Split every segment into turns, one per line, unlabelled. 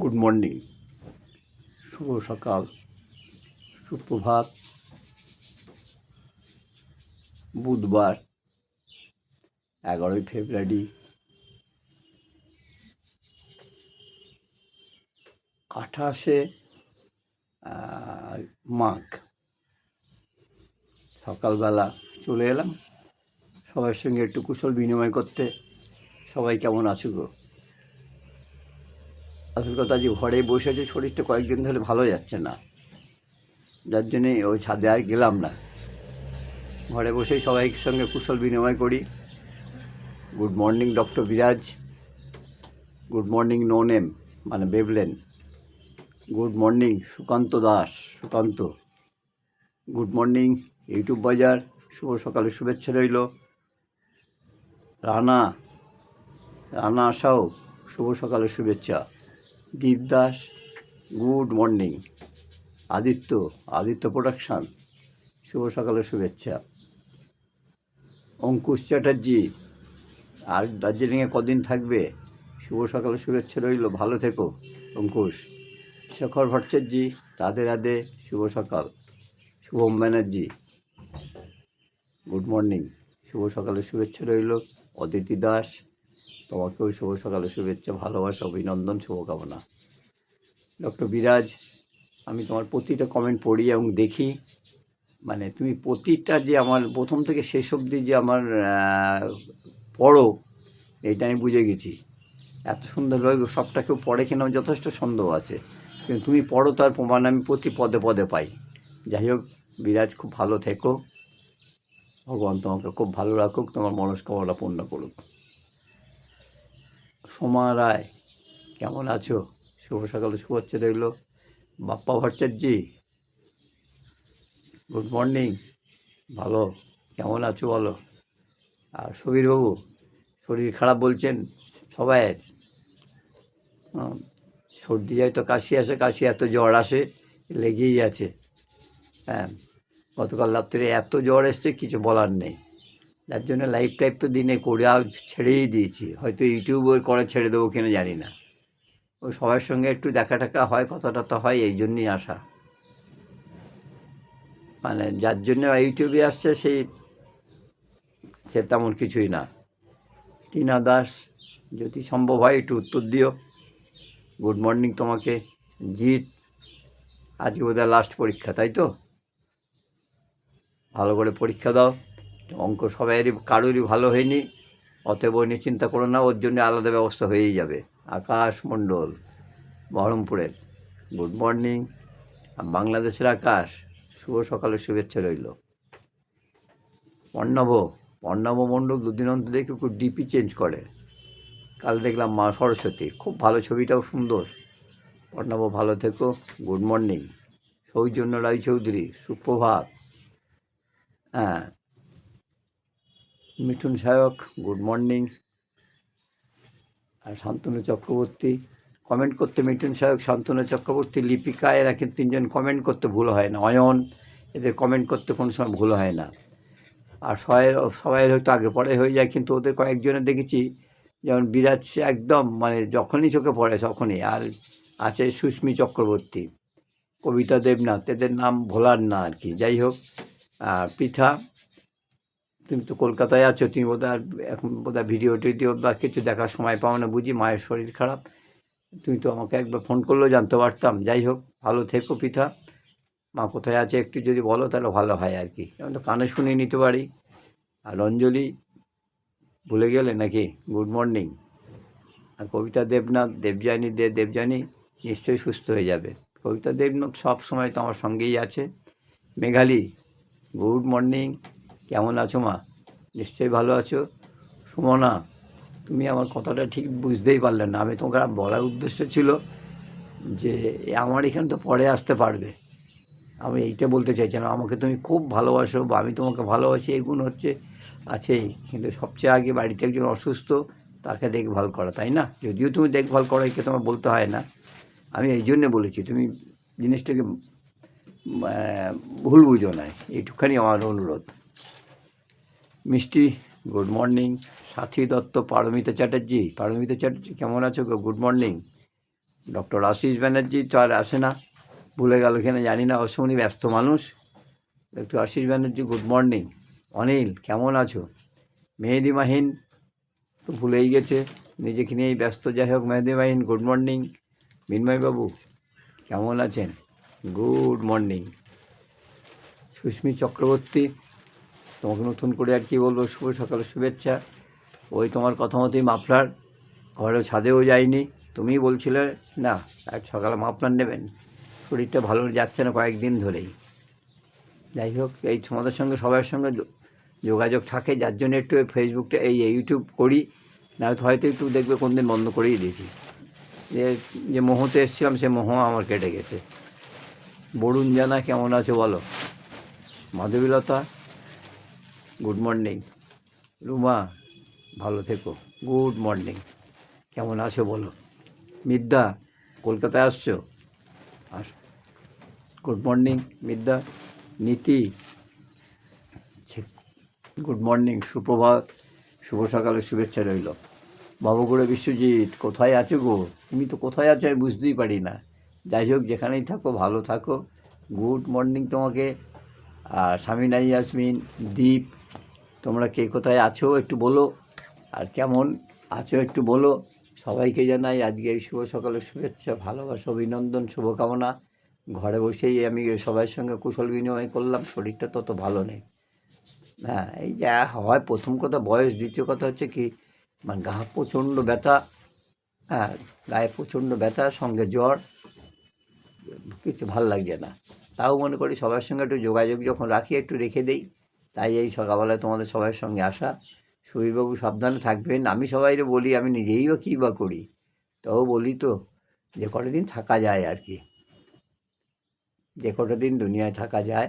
Good morning শুভ সকাল। সুপ্রভাত। বুধবার, এগারোই ফেব্রুয়ারি। আঠাশে মাঘ। সকালবেলা চলে এলাম। সবার সঙ্গে একটু কুশল বিনিময় করতে। সবাই কেমন আছো গো? আসল কথা যে ঘরে বসে আছে, শরীরটা কয়েকদিন ধরে ভালো যাচ্ছে না। যার জন্যে ওই ছাদে আর গেলাম না। ঘরে বসেই সবাই সঙ্গে কুশল বিনিময় করি। Good morning, doctor Biraj. Good morning no name মানে বেবলেন। Good morning, Sukanta Das, Sukanta. Good morning, YouTube Bazar, শুভ সকালে শুভেচ্ছা রইল। রানা রানা আসাও, শুভ সকালের শুভেচ্ছা। Deep Das good morning. Aditya Aditya production, শুভ সকালের শুভেচ্ছা। অঙ্কুশ চ্যাটার্জি, আর দার্জিলিংয়ে কদিন থাকবে? শুভ সকালের শুভেচ্ছা রইল, ভালো থেকো, অঙ্কুশ। শেখর ভট্টাচার্যি, রাধে রাধে, শুভ সকাল। শুভম ব্যানার্জি, গুড মর্নিং, শুভ সকালের শুভেচ্ছা রইল, অদিতি দাস তোমাকেও শুভ সকালে শুভেচ্ছা, ভালোবাসা, অভিনন্দন, শুভকামনা। ডক্টর বিরাজ, আমি তোমার প্রতিটা কমেন্ট পড়ি এবং দেখি। মানে তুমি প্রতিটা যে আমার প্রথম থেকে শেষ অবধি যে আমার পড়ো, এটা আমি বুঝে গেছি। এত সুন্দরভাবে সবটা কেউ পড়ে কিনা যথেষ্ট সন্দেহ আছে। কিন্তু তুমি পড়ো, তার প্রমাণ আমি প্রতি পদে পদে পাই। যাই হোক, বিরাজ, খুব ভালো থেকো। ভগবান তোমাকে খুব ভালো রাখুক, তোমার মনস্কামনা পূর্ণ করুক। সোমা রায়, কেমন আছো? শুভ সকালে শুভেচ্ছা রইল বাপ্পা ভট্টাচার্যি গুড মর্নিং ভালো, কেমন আছো বলো? আর সুবীরবাবু শরীর খারাপ বলছেন সবাই। সর্দি যায় তো, কাশি আসে, কাশি এত জ্বর আসে, লেগেই আছে। হ্যাঁ গতকাল রাত্রে এত জ্বর এসছে, কিছু বলার নেই। যার জন্য লাইভ টাইপ তো দিনে করে ছেড়েই দিয়েছি। হয়তো ইউটিউবে করে ছেড়ে দেবো কিনা জানি না। ও সবার সঙ্গে একটু দেখা টাকা হয়, কথাটা তো হয়, এই জন্যই আসা। মানে যার জন্য ইউটিউবে আসছে সেই, সে তেমন কিছুই না। টিনা দাস, যদি সম্ভব হয় একটু উত্তর দিও। গুড মর্নিং তোমাকে। জিৎ আজকে বোধহয় লাস্ট পরীক্ষা, তাই তো? ভালো করে পরীক্ষা দাও। অঙ্ক সবাইয়েরই, কারোরই ভালো হয়নি। অতএব নিয়ে চিন্তা করো না, ওর জন্য আলাদা ব্যবস্থা হয়েই যাবে। আকাশ মণ্ডল, বহরমপুরের। Good morning. বাংলাদেশের আকাশ, শুভ সকালের শুভেচ্ছা রইল। অর্ণব অর্ণব মণ্ডল দুদিন অন্তর দেখে খুব ডিপি চেঞ্জ করে। কাল দেখলাম মা সরস্বতী, খুব ভালো ছবিটাও সুন্দর। অর্ণব ভালো থেকো, গুড মর্নিং। সৌজন্য রায়চৌধুরী সুপ্রভাত। হ্যাঁ মিঠুন সায়ক, গুড মর্নিং। আর শান্তনু চক্রবর্তী কমেন্ট করতে মিঠুন সায়ক, শান্তনু চক্রবর্তী, লিপিকা, এরা কিন্তু তিনজন কমেন্ট করতে ভুল হয় না। অয়ন, এদের কমেন্ট করতে কোনো সময় ভুল হয় না। আর সবাই সবাই হয়তো আগে পরে হয়ে যায়, কিন্তু ওদের কয়েকজনের দেখেছি, যেমন বিরাট সে একদম মানে যখনই চোখে পড়ে তখনই। আর আছে সুস্মি চক্রবর্তী, কবিতা দেবনাথ, এদের নাম ভোলার না আর কি। যাই হোক, আর পৃথা তুমি তো কলকাতায় আছো, তুমি আর এখন বোধহয় ভিডিও টিডিও বা কিছু দেখার সময় পাও না বুঝি, মায়ের শরীর খারাপ। তুমি তো আমাকে একবার ফোন করলেও জানতে পারতাম। যাই হোক, ভালো থেকো পিঠা মা কোথায় আছে একটু যদি বলো তাহলে ভালো হয় আর কি। আমি তো কানে শুনে নিতে পারি। আর অঞ্জলি, ভুলে গেলে নাকি? গুড মর্নিং আর কবিতা দেবনাথ, দেবযানী দে, দেবযানী নিশ্চয়ই সুস্থ হয়ে যাবে। কবিতা দেবনাথ সব সময় তো আমার সঙ্গেই আছে। মেঘালি গুড মর্নিং কেমন আছো মা? নিশ্চয়ই ভালো আছো। সুমনা, তুমি আমার কথাটা ঠিক বুঝতেই পারলে না। আমি তোমাকে বলার উদ্দেশ্য ছিল যে, আমার এখানে তো পরে আসতে পারবে। আমি এইটা বলতে চাইছিলাম আমাকে তুমি খুব ভালোবাসো বা আমি তোমাকে ভালোবাসি, এই গুণ হচ্ছে আছেই। কিন্তু সবচেয়ে আগে বাড়িতে একজন অসুস্থ, তাকে দেখভাল করা, তাই না? যদিও তুমি দেখভাল করো একে তোমার বলতে হয় না। আমি এই জন্যে বলেছি, তুমি জিনিসটাকে ভুল বুঝো না। এইটুখানি আমার অনুরোধ। মিষ্টি গুড মর্নিং সাথী দত্ত, পারমিতা চ্যাটার্জি। পারমিতা চ্যাটার্জি, কেমন আছো গো? Good morning doctor Ashis Banerjee তো আর আসে না। ভুলে গেল কিনা জানি না, অবশ্য উনি ব্যস্ত মানুষ। Doctor Ashis Banerjee good morning Anil, কেমন আছো? মেহেদি মাহিন, তো ভুলেই গেছে। নিজেকে নিয়েই ব্যস্ত, যাই হোক, মেহেদি মাহিন গুড মর্নিং মিনময়বাবু কেমন আছেন? গুড মর্নিং সুস্মি চক্রবর্তী তোমাকে নতুন করে আর কি বলব? শুভ সকালের শুভেচ্ছা। ওই তোমার কথা মতোই মাফলার। ঘরেও ছাদেও যায়নি। তুমিই বলছিলে, না আজ সকালে মাফলার নেবেন। শরীরটা ভালো যাচ্ছে না কয়েকদিন ধরেই। যাই হোক, এই তোমাদের সঙ্গে, সবার সঙ্গে যোগাযোগ থাকে। যার জন্য একটু ফেসবুকটা এই ইউটিউব করি। না হয়তো একটু দেখবে কোন দিন বন্ধ করেই দিয়েছি। যে যে মোহতে এসেছিলাম, সে মোহ আমার কেটে গেছে। বরুণ জানা কেমন আছে বলো? মাধবীলতা? গুড মর্নিং রুমা, ভালো থেকো। গুড মর্নিং কেমন আছো বলো? মিদ্যা, কলকাতায় আসছো? আস good morning Midya. Niti good morning সুপ্রভাত শুভ সকালের শুভেচ্ছা রইল। বাবুগুড়ে বিশ্বজিৎ, কোথায় আছো গো? তুমি তো কোথায় আছো আমি বুঝতেই পারি না। যাই হোক, যেখানেই থাকো, ভালো থাকো। গুড মর্নিং তোমাকে। আর স্বামীনা ইয়াসমিন, দীপ, তোমরা কে কোথায় আছো একটু বলো। আর কেমন আছো একটু বলো। সবাইকে জানাই আজকে এই শুভ সকালের শুভেচ্ছা, ভালোবাসা, অভিনন্দন, শুভকামনা। ঘরে বসেই আমি সবার সঙ্গে কুশল বিনিময় করলাম, শরীরটা তত ভালো নেই। হ্যাঁ এই যা হয়, প্রথম কথা বয়স, দ্বিতীয় কথা হচ্ছে কি মানে গা প্রচণ্ড ব্যথা। হ্যাঁ গায়ে প্রচণ্ড ব্যথা, সঙ্গে জ্বর, কিছু ভালো লাগছে না। তাও মনে করি সবার সঙ্গে একটু যোগাযোগ যখন রাখি, একটু রেখে দেই। তাই এই সকালবেলায় তোমাদের সবার সঙ্গে আসা। সুবীরবাবু সাবধানে থাকবেন। আমি সবাইকে বলি, আমি নিজেই বা কী বা করি। তাও বলি তো, যে কটা দিন থাকা যায় আর কি। যে কটা দিন দুনিয়ায় থাকা যায়,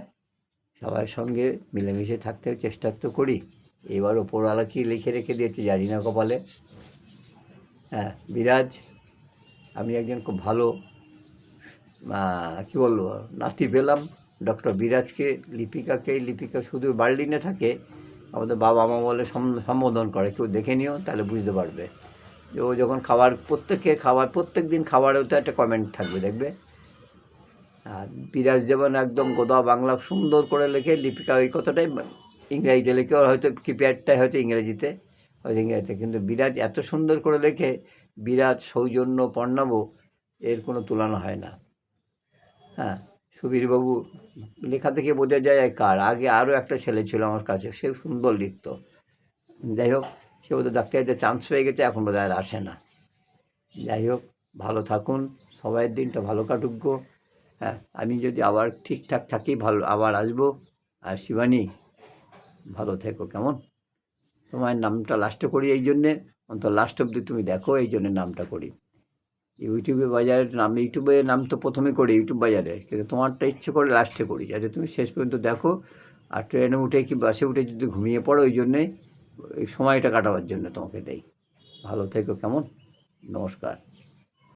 সবার সঙ্গে মিলেমিশে থাকতে চেষ্টা তো করি। এবার ওপরওয়ালা কি লিখে রেখে দিয়েছে জানি না কপালে। হ্যাঁ বিরাজ, আমি একজন খুব ভালো কি বলব, নাতি পেলাম। ডক্টর বিরাজকে, লিপিকাকে, লিপিকা শুধু বার্লিনে থাকে। আমাদের বাবা মা বলে সম্বোধন করে, কেউ দেখে নিও, তাহলে বুঝতে পারবে। যে ও যখন খাবার প্রত্যেকের খাবার প্রত্যেক দিন খাবারেও তো একটা কমেন্ট থাকবে, দেখবে? আর বিরাজ যেমন একদম গোদা বাংলা সুন্দর করে লেখে, লিপিকা ওই কথাটাই ইংরাজিতে লেখে, ওর হয়তো কিপ্যাডটাই হয়তো ইংরেজিতে হয়তো ইংরেজিতে। কিন্তু বিরাজ এত সুন্দর করে লেখে, বিরাজ, সৌজন্য, পর্ণব, এর কোনো তুলনা হয় না। হ্যাঁ সুবীরবাবু লেখা থেকে বোঝা যায় কার? আগে আরও একটা ছেলে ছিল আমার কাছে, সে সুন্দর লিখত। যাই হোক, সে বোধহয় ডাক্তারিতে চান্স পেয়ে গেছে, এখন বোধহয় আর আসে না। যাই হোক, ভালো থাকুন সবাই দিনটা ভালো কাটুক গো। হ্যাঁ আমি যদি আবার ঠিকঠাক থাকি, ভালো, আবার আসব। আর শিবানী, ভালো থেকো, কেমন? তোমার নামটা লাস্টে করি, এই জন্যে। অন্তত লাস্ট অবধি তুমি দেখো, এই জন্যে নামটা করি। ইউটিউবে বাজারে নাম, ইউটিউবে নাম তো প্রথমে করি, ইউটিউব বাজারে। কিন্তু তোমারটা ইচ্ছে করে লাস্টে করি। যাতে তুমি শেষ পর্যন্ত দেখো, আর ট্রেনে উঠে কি বাসে উঠে যদি ঘুমিয়ে পড়ো, ওই জন্যে এই সময়টা কাটাবার জন্য তোমাকে দেই। ভালো থেকো কেমন? নমস্কার।